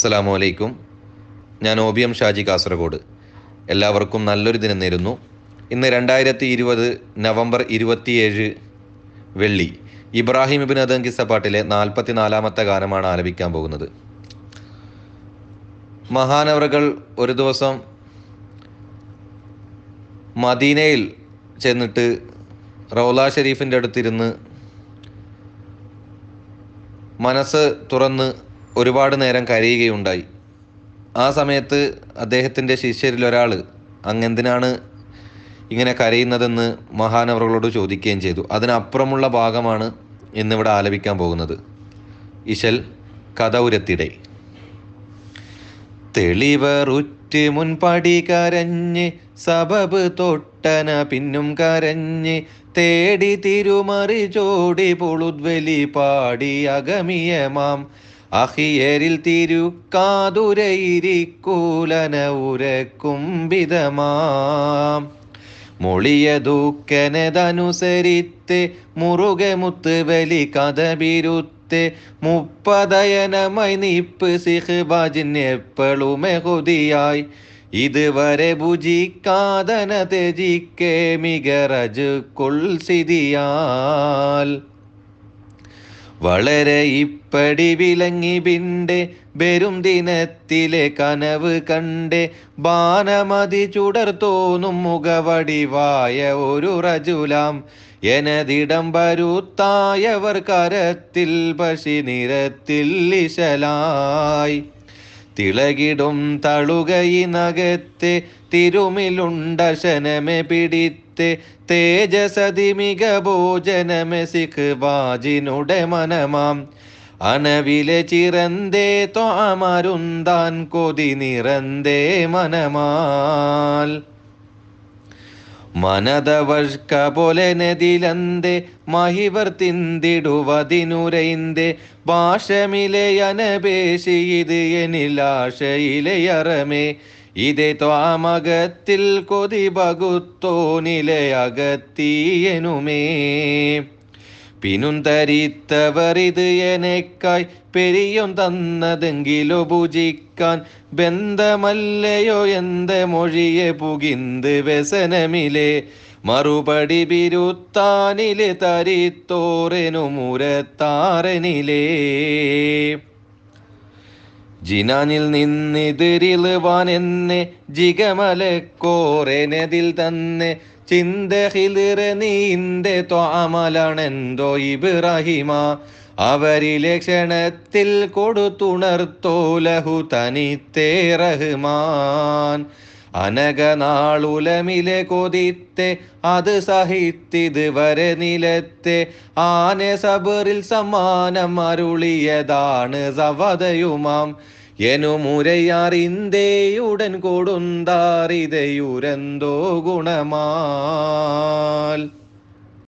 അസ്സലാമു അലൈക്കും. ഞാൻ O B M Shaji Kasaragod. എല്ലാവർക്കും നല്ലൊരു ദിനം നേരുന്നു. ഇന്ന് രണ്ടായിരത്തി ഇരുപത് നവംബർ ഇരുപത്തിയേഴ് വെള്ളി ഇബ്രാഹിം ഇബിൻ അദങ്കിസ പാട്ടിലെ നാൽപ്പത്തി നാലാമത്തെ ഗാനമാണ് ആലപിക്കാൻ പോകുന്നത്. മഹാനവറുകൾ ഒരു ദിവസം മദീനയിൽ ചെന്നിട്ട് റൗല ഷെരീഫിന്റെ അടുത്തിരുന്ന് മനസ്സ് തുറന്ന് ഒരുപാട് നേരം കരയുകയുണ്ടായി. ആ സമയത്ത് അദ്ദേഹത്തിന്റെ ശിഷ്യരിൽ ഒരാൾ അങ്ങെന്തിനാണ് ഇങ്ങനെ കരയുന്നതെന്ന് മഹാനവറുകളോട് ചോദിക്കുകയും ചെയ്തു. അതിനപ്പുറമുള്ള ഭാഗമാണ് ഇന്നിവിടെ ആലപിക്കാൻ പോകുന്നത്. ഇശൽ കഥ ഉരത്തിടെ. തെളിവറുറ്റ് മുൻപടി കരഞ്ഞ് സബബ് തൊട്ടന പിന്നും കരഞ്ഞ് തേടി തിരുമറി ചോടി പുളുദ്വലി പാടി അഗമിയമാം. അഹിയരിൽ തിരുക്കാതുരയിരിക്കൂലന ഉരക്കുംബിതമാം മൊളിയതൂക്കനതനുസരിത്ത് മുറുകെ മുത്ത് വലി കഥബിരുത്തെ മുപ്പതയനമായി നിപ്പ് സിഹ്ബാജിന് എപ്പോഴുമെ കൊതിയായി ഇതുവരെ ഭുജിക്കാതന തെജിക്കേ മികറജ് കൊൾസിതിയാൽ വളരെ ഇപ്പടി വിലങ്ങി പിണ്ട് വരും ദിനത്തിലെ കനവ് കണ്ട് ബാനമതി ചുടർ തോന്നും മുഖവടിവായ ഒരു റജുലാം. എനതിടം വരുത്തായവർ കരത്തിൽ പശി നിരത്തിൽ ഇശലായി. തിളകിടും തളുകയിനകത്തെ തിരുമിലുണ്ടശനമെ പിടിത്ത് തേജസതിമിക ഭോജനമെ സിഖ് ബാജിനുടെ മനമാം. അനവിലെ ചിറന്തേ ത്വാമരുന്താൻ കൊതി നിറന്തേ മനമാൽ. മനതവഷ്ക പോലെ നദിലന്തെ മഹിവർ തിന്തിടുവതിനുരൈന്തെ ഭാഷമിലെ അനപേശിയത് എനിലാശയിലെ അറമേ. ഇതേ ത്വാമകത്തിൽ കൊതി പകുത്തോ നിലയകത്തീയനുമേ പിന്നും തരിത്തവർ ഇത് എനക്കായി പെരിയും തന്നതെങ്കിലോ പൂജിക്കാൻ ബന്ധമല്ലയോ എന്ത മൊഴിയെ പുകിന്ത് വ്യസനമിലെ. മറുപടി ബിരുത്താനിലെ തരിത്തോറെനു മുരത്താറനിലേ. ജിനാനിൽ നിന്നിതിരിലുവാൻ എന്നെ ജിഗമലക്കോറെനതിൽ തന്നെ. ചിന്തഹിലിറ നീന്റെ ത്വാമലണെന്തോ ഇബ്രാഹിമ. അവരിലെ ക്ഷണത്തിൽ കൊടുത്തുണർത്തോലഹു തനിത്തേ റഹ്മാൻ. അനകനാളുലമിലെ കൊതിത്തെ അത് സഹിത്തിത് വരെ നിലത്തെ ആന സബറിൽ സമ്മാനം അരുളിയതാണ് സവതയുമാം. എനുമുരയാറിന്തേയുടൻ കൊടുന്താറിതയുരന്തോ ഗുണമാൽ.